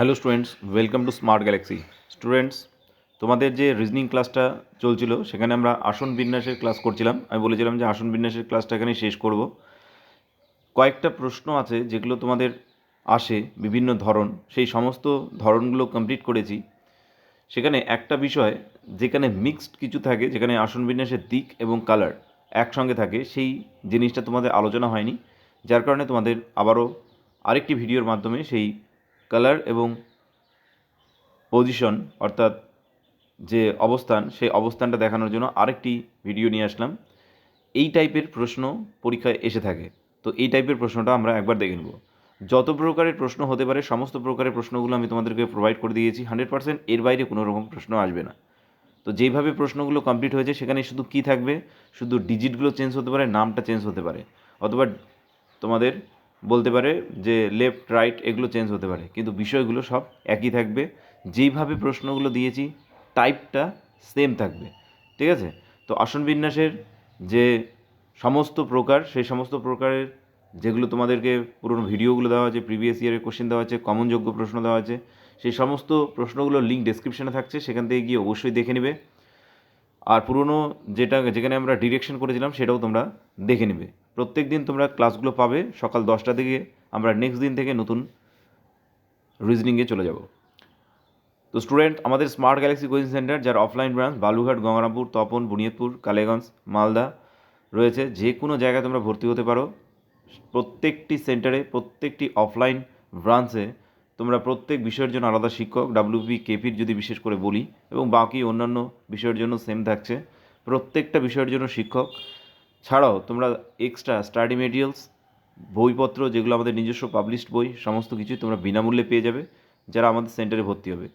Hello students welcome to smart galaxy students তোমাদের যে reasoning ক্লাসটা চলছিল, সেখানে আমরা আসন বিন্যাসের ক্লাস করছিলাম। আমি বলেছিলাম যে আসন বিন্যাসের ক্লাসটা এখানে শেষ করব। কয়েকটা প্রশ্ন আছে যেগুলো তোমাদের আসে, বিভিন্ন ধরন। সেই সমস্ত ধরনগুলো কমপ্লিট করেছি। সেখানে একটা বিষয়, যেখানে মিক্সড কিছু থাকে, যেখানে আসন বিন্যাসের দিক এবং কালার একসঙ্গে থাকে, সেই জিনিসটা তোমাদের আলোচনা হয়নি। যার কারণে তোমাদের আবারও আরেকটি ভিডিওর মাধ্যমে সেই কালার এবং পজিশন অর্থাৎ যে অবস্থান, সেই অবস্থানটা দেখানোর জন্য আরেকটি ভিডিও নিয়ে আসলাম। এই টাইপের প্রশ্ন পরীক্ষায় এসে থাকে। তো এই টাইপের প্রশ্নটা আমরা একবার দেখে নেব। যত প্রকারের প্রশ্ন হতে পারে, সমস্ত প্রকারের প্রশ্নগুলো আমি তোমাদেরকে প্রোভাইড করে দিয়েছি হান্ড্রেড পার্সেন্ট এর বাইরে কোনো রকম প্রশ্ন আসবে না। তো যেইভাবে প্রশ্নগুলো কমপ্লিট হয়েছে, সেখানে শুধু কী থাকবে? শুধু ডিজিটগুলো চেঞ্জ হতে পারে, নামটা চেঞ্জ হতে পারে। অথবা তোমাদের বলতে পারে যে লেফট রাইট এগুলো চেঞ্জ হতে পারে। কিন্তু বিষয়গুলো সব একই থাকবে। যেইভাবে প্রশ্নগুলো দিয়েছি টাইপটা সেম থাকবে। ঠিক আছে? তো আসন বিন্যাসের যে সমস্ত প্রকার, সেই সমস্ত প্রকারের যেগুলো তোমাদেরকে পুরনো ভিডিওগুলো দেওয়া আছে প্রিভিয়াস ইয়ারের কোশ্চেন দেওয়া আছে কমনযোগ্য প্রশ্ন দেওয়া আছে, সেই সমস্ত প্রশ্নগুলোর লিঙ্ক ডেসক্রিপশনে থাকছে, সেখান থেকে গিয়ে অবশ্যই দেখে নেবে। আর পুরনো যেটা, যেখানে আমরা ডিরেকশন করেছিলাম, সেটাও তোমরা দেখে নেবে। প্রত্যেক দিন তোমরা ক্লাসগুলো পাবে। সকাল দশটা থেকে আমরা নেক্সট দিন থেকে নতুন রিজনিংয়ে চলে যাব। তো স্টুডেন্ট আমাদের স্মার্ট গ্যালাক্সি কোচিং সেন্টার যার অফলাইন ব্রাঞ্চ বালুঘাট গঙ্গারামপুর, তপন, বুনিয়াদপুর, কালেগঞ্জ, মালদা রয়েছে, যে কোনো জায়গায় তোমরা ভর্তি হতে পারো। প্রত্যেকটি সেন্টারে প্রত্যেকটি অফলাইন ব্রাঞ্চে তোমরা প্রত্যেক বিষয়ের জন্য আলাদা শিক্ষক ডাব্লিউপি কেপির যদি বিশেষ করে বলি, এবং বাকি অন্যান্য বিষয়ের জন্য সেম থাকছে। প্রত্যেকটা বিষয়ের জন্য শিক্ষক ছাড়াও তোমরা এক্সট্রা স্টাডি মেটেরিয়ালস বইপত্র যেগুলো আমাদের নিজস্ব পাবলিশড বই, সমস্ত কিছুই তোমরা বিনামূল্যে পেয়ে যাবে, যারা আমাদের সেন্টারে ভর্তি হবে।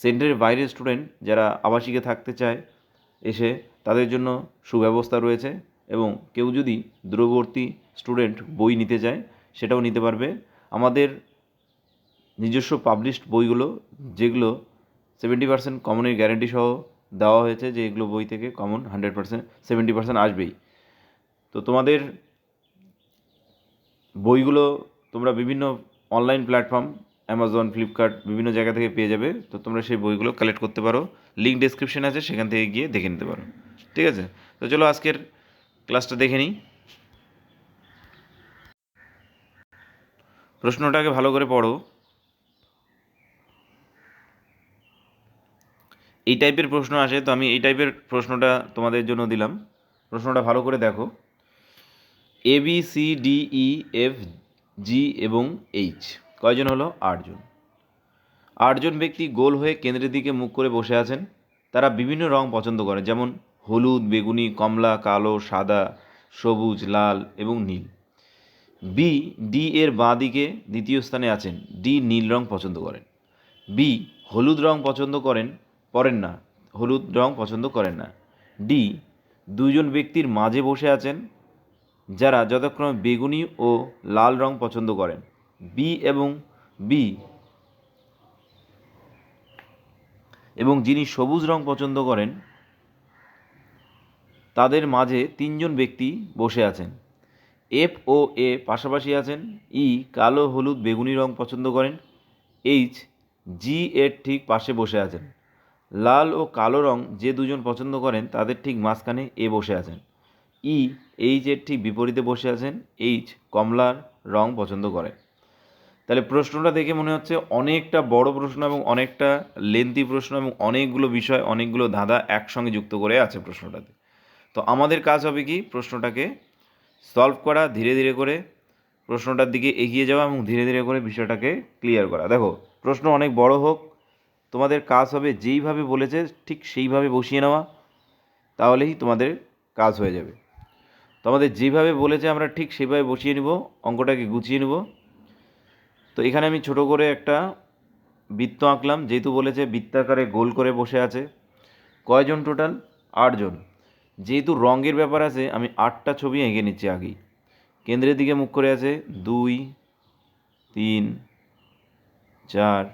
সেন্টারের বাইরের স্টুডেন্ট যারা আবাসিকে থাকতে চায়, এসে তাদের জন্য সুব্যবস্থা রয়েছে এবং কেউ যদি দূরবর্তী স্টুডেন্ট বই নিতে চায়, সেটাও নিতে পারবে। আমাদের নিজস্ব পাবলিশড বইগুলো, যেগুলো সেভেন্টি পার্সেন্ট কমনের গ্যারেন্টি সহ দেওয়া হয়েছে যে এগুলো বই থেকে common hundred percent seventy percent আসবেই। তো তোমাদের বইগুলো তোমরা বিভিন্ন অনলাইন প্ল্যাটফর্ম অ্যামাজন ফ্লিপকার্ট বিভিন্ন জায়গা থেকে পেয়ে যাবে, তো তোমরা সেই বইগুলো কালেক্ট করতে পারো। লিঙ্ক ডেসক্রিপশন আছে, সেখান থেকে গিয়ে দেখে নিতে পারো। ঠিক আছে? তো চলো আজকের ক্লাসটা দেখে নিই। প্রশ্নটাকে ভালো করে পড়ো। এই টাইপের প্রশ্ন আসে, তো আমি এই টাইপের প্রশ্নটা তোমাদের জন্য দিলাম। প্রশ্নটা ভালো করে দেখো। A B C D E F G এবং এইচ কয়জন হলো? আটজন। আটজন ব্যক্তি গোল হয়ে কেন্দ্রের দিকে মুখ করে বসে আছেন। তারা বিভিন্ন রং পছন্দ করে, যেমন হলুদ, বেগুনি, কমলা, কালো, সাদা, সবুজ, লাল এবং নীল। বি ডি এর বাঁ দিকে দ্বিতীয় স্থানে আছেন। ডি নীল রং পছন্দ করেন। বি হলুদ রং পছন্দ করেন করেন না। হলুদ রং পছন্দ করেন না। ডি দুইজন ব্যক্তির মাঝে বসে আছেন। যারা যথাক্রমে বেগুনি ও লাল রং পছন্দ করেন। বি এবং বি এবং যিনি সবুজ রং পছন্দ করেন, তাদের মাঝে তিনজন ব্যক্তি বসে আছেন। এফ ও এ পাশাপাশি আছেন। ই কালো, হলুদ, বেগুনি রং পছন্দ করেন। এইচ জি এর ঠিক পাশে বসে আছেন। লাল ও কালো রং যে দুজন পছন্দ করেন, তাদের ঠিক মাঝখানে এ বসে আছেন। ই, এইচ এর ঠিক বিপরীতে বসে আছেন, এইচ, কমলার রং পছন্দ করে। তাহলে প্রশ্নটা দেখে মনে হচ্ছে অনেকটা বড় প্রশ্ন এবং অনেকটা লেন্থি প্রশ্ন এবং অনেকগুলো বিষয়, অনেকগুলো ধাঁধা একসঙ্গে যুক্ত করে আছে প্রশ্নটাতে। তো আমাদের কাজ হবে কি, প্রশ্নটাকে সলভ করা, ধীরে ধীরে করে প্রশ্নটার দিকে এগিয়ে যাওয়া এবং ধীরে ধীরে করে বিষয়টাকে ক্লিয়ার করা। দেখো, প্রশ্ন অনেক বড় হোক, তোমাদের কাজ হবে যেইভাবে বলেছে, ঠিক সেইভাবে বসিয়ে নেওয়া, তাহলেই তোমাদের কাজ হয়ে যাবে। তোমাদের যেভাবে বলেছে আমরা ঠিক সেভাবে বসিয়ে নিব, অঙ্কটাকে গুছিয়ে নেব। তো এখানে আমি ছোট করে একটা বৃত্ত আঁকলাম, যেহেতু বলেছে বৃত্তাকারে গোল করে বসে আছে। কয়জন টোটাল? আটজন। যেহেতু রঙের ব্যাপার আছে, আমি আটটা ছবি এঁকে নিচ্ছি আগেই। কেন্দ্রের দিকে মুখ করে আছে, দুই, তিন, চার,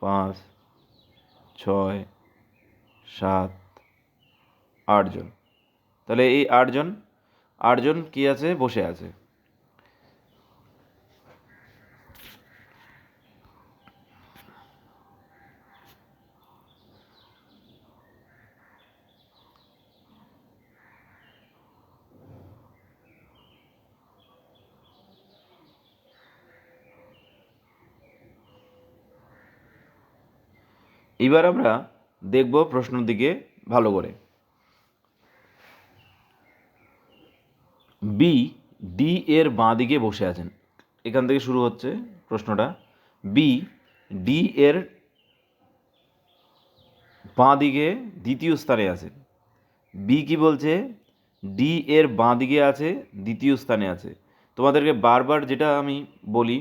পাঁচ, ছয়, সাত, আটজন। তাহলে এই আটজন আটজন কি আছে? বসে আছে। এবার আমরা দেখব প্রশ্ন দিকে ভালো করে। বি ডি এর বাঁ দিকে বসে আছেন। এখান থেকে শুরু হচ্ছে প্রশ্নটা। বি ডি এর বাঁ দিকে দ্বিতীয় স্থানে আছে। বি কি বলছে? ডি এর বাঁ দিকে আছে, দ্বিতীয় স্থানে আছে। তোমাদেরকে বারবার যেটা আমি বলি,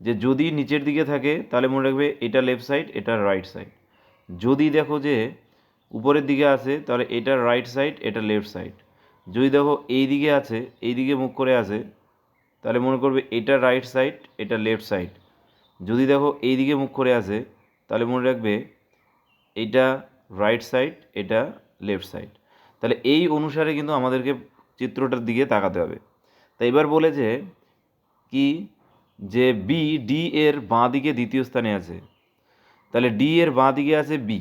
যে যদি নিচের দিকে থাকে, তাহলে মনে রাখবে এটা লেফট সাইড এটা রাইট সাইড যদি দেখো যে উপরের দিকে আছে, তাহলে এটা রাইট সাইড এটা লেফট সাইড যদি দেখো এই দিকে আছে, এই দিকে মুখ করে আছে, তাহলে মনে করবে এটা রাইট সাইড এটা লেফট সাইড যদি দেখো এই দিকে মুখ করে আছে, তাহলে মনে রাখবে এটা রাইট সাইড এটা লেফট সাইড তাহলে এই অনুসারে কিন্তু আমাদেরকে চিত্রটার দিকে তাকাতে হবে। তা এবার বলেছে কি, যে বি ডি এর বাঁ দিকে দ্বিতীয় স্থানে আছে। তাহলে ডি এর বাঁ দিকে আছে বি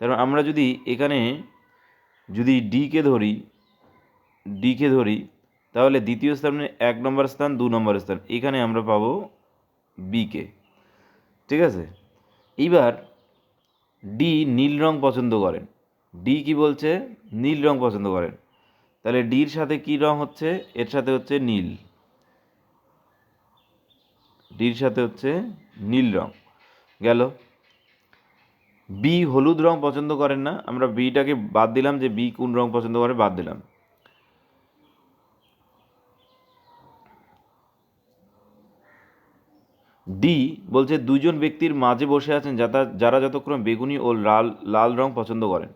তারপর আমরা যদি এখানে যদি ডিকে ধরি ডিকে ধরি, তাহলে দ্বিতীয় স্থানে এক নম্বর স্থান, দু নম্বর স্থান, এখানে আমরা পাবো বিকে। ঠিক আছে? এইবার ডি নীল রং পছন্দ করেন। ডি কি বলছে? নীল রং পছন্দ করেন। তাহলে ডির সাথে কি রং হচ্ছে? এর সাথে হচ্ছে নীল। ডির সাথে হচ্ছে নীল রং। গেল। বি হলুদ রং পছন্দ করেন না, আমরা বিটাকে বাদ দিলাম যে বি কোন রং পছন্দ করে বাদ দিলাম। ডি বলছে দুজন ব্যক্তির মাঝে বসে আছেন যারা যারা যতক্ষণ বেগুনি ও লাল লাল রং পছন্দ করেন।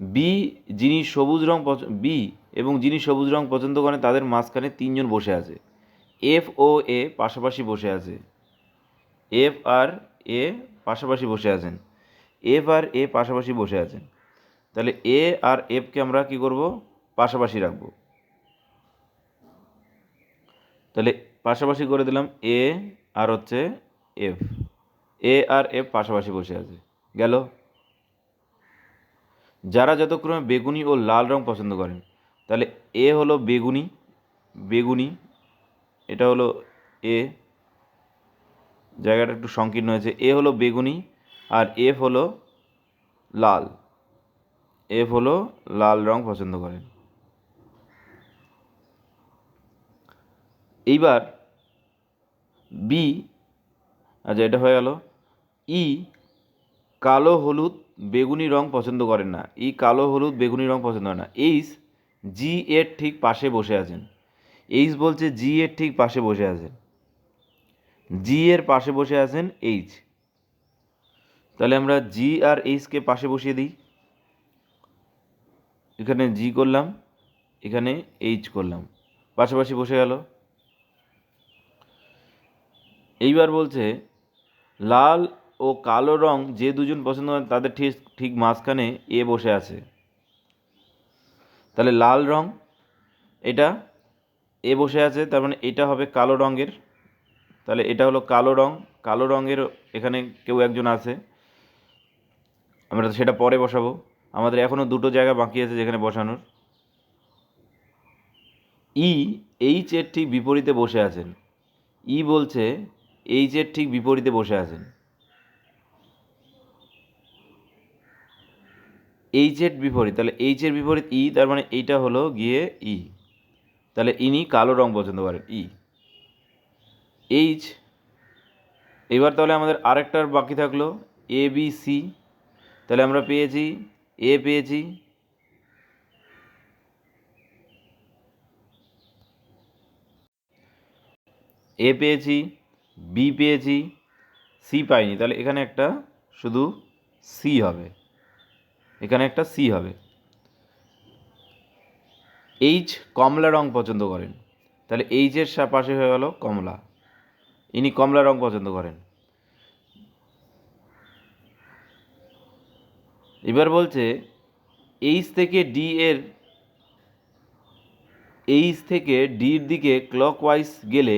বি যিনি সবুজ রং বি এবং যিনি সবুজ রং পছন্দ করেন, তাদের মাঝখানে তিনজন বসে আছে। এফ ও এ পাশাপাশি বসে আছে। এফ আর এ পাশাপাশি বসে আছেন। এফ আর এ পাশাপাশি বসে আছেন। তাহলে এ আর এফকে আমরা কি করব? পাশাপাশি রাখব। তাহলে পাশাপাশি করে দিলাম এ আর হচ্ছে এফ এ আর এফ পাশাপাশি বসে আছে। গেল। যারা যতক্রমে বেগুনি ও লাল রং পছন্দ করেন, তাহলে এ হলো বেগুনি বেগুনি, এটা হলো এ জায়গাটা একটু সংকীর্ণ হয়েছে। এ হলো বেগুনি আর এফ হলো লাল। এফ হলো লাল রং পছন্দ করেন। এইবার বি আচ্ছা এটা হয়ে গেল। ই, কালো, হলুদ, বেগুনি রং পছন্দ করেন না। ই, কালো, হলুদ, বেগুনি রং পছন্দ করেন না। এইচ, জি, এর ঠিক পাশে বসে আছেন। এইচ বলছে জি, এর ঠিক পাশে বসে আছেন। জি, এর পাশে বসে আছেন এইচ। তাহলে আমরা জি আর এইচকে পাশে বসিয়ে দিই। এখানে জি করলাম, এখানে এইচ করলাম। পাশাপাশি বসে গেল। এইবার বলছে, লাল ও কালো রং যে দুজন পছন্দ করেন তাদের ঠিক ঠিক মাঝখানে এ বসে আছে। তাহলে লাল রং, এটা এ বসে আছে, তার মানে এটা হবে কালো রঙের। তাহলে এটা হলো কালো রং, কালো রঙের এখানে কেউ একজন আছে। আমরা সেটা পরে বসাবো। আমাদের এখনও দুটো জায়গা বাকি আছে যেখানে বসানোর। ই, এইচ ঠিক বিপরীতে বসে আছেন। ই বলছে এইচের ঠিক বিপরীতে বসে আছেন। এইচের বিপরীত, তাহলে এইচের বিপরীত ই তার মানে এইটা হলো গিয়ে ই তাহলে ইনি কালো রং পছন্দ করেন ই এইচ এবার তাহলে আমাদের আরেকটার বাকি থাকল এ বি সি তাহলে আমরা পেয়েছি এ পেয়েছি। এ পেয়েছি বি পেয়েছি সি পাইনি, তাহলে এখানে একটা শুধু সি হবে। এখানে একটা সি হবে। এইচ কমলা রং পছন্দ করেন, তাহলে এইচের পাশে হয়ে গেল কমলা। ইনি কমলা রং পছন্দ করেন। এবার বলছে এইচ থেকে ডি এর এইচ থেকে ডির দিকে ক্লকওয়াইজ গেলে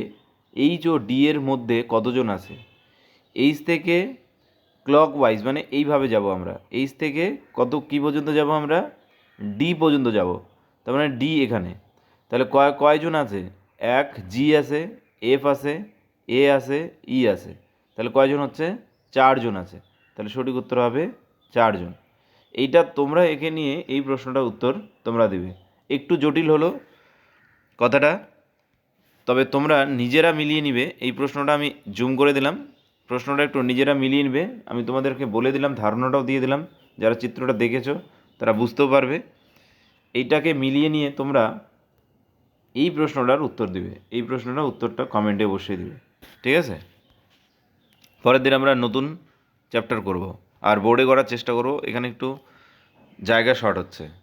এইচ ও ডি এর মধ্যে কতজন আছে? এইচ থেকে ক্লক ওয়াইজ মানে এইভাবে যাব আমরা। এইচ থেকে কত, কী পর্যন্ত যাব আমরা? ডি পর্যন্ত যাব। তার মানে ডি এখানে। তাহলে কয় কয়জন আছে? এক জি আছে এফ আছে এ আছে ই আছে। তাহলে কয়জন হচ্ছে? চারজন আছে। তাহলে সঠিক উত্তর হবে চারজন। এইটা তোমরা একে নিয়ে এই প্রশ্নটার উত্তর তোমরা দেবে। একটু জটিল হলো কথাটা। তবে তোমরা নিজেরা মিলিয়ে নিবে। এই প্রশ্নটা আমি জুম করে দিলাম। প্রশ্নটা একটু নিজেরা মিলিয়ে নিবে। আমি তোমাদেরকে বলে দিলাম, ধারণাটাও দিয়ে দিলাম। যারা চিত্রটা দেখেছ, তারা বুঝতেও পারবে। এইটাকে মিলিয়ে নিয়ে তোমরা এই প্রশ্নটার উত্তর দিবে। এই প্রশ্নটার উত্তরটা কমেন্টে বসিয়ে দিবে। ঠিক আছে? পরের দিন আমরা নতুন চ্যাপ্টার করব। আর বোর্ডে করার চেষ্টা করব। এখানে একটু জায়গা শর্ট হচ্ছে।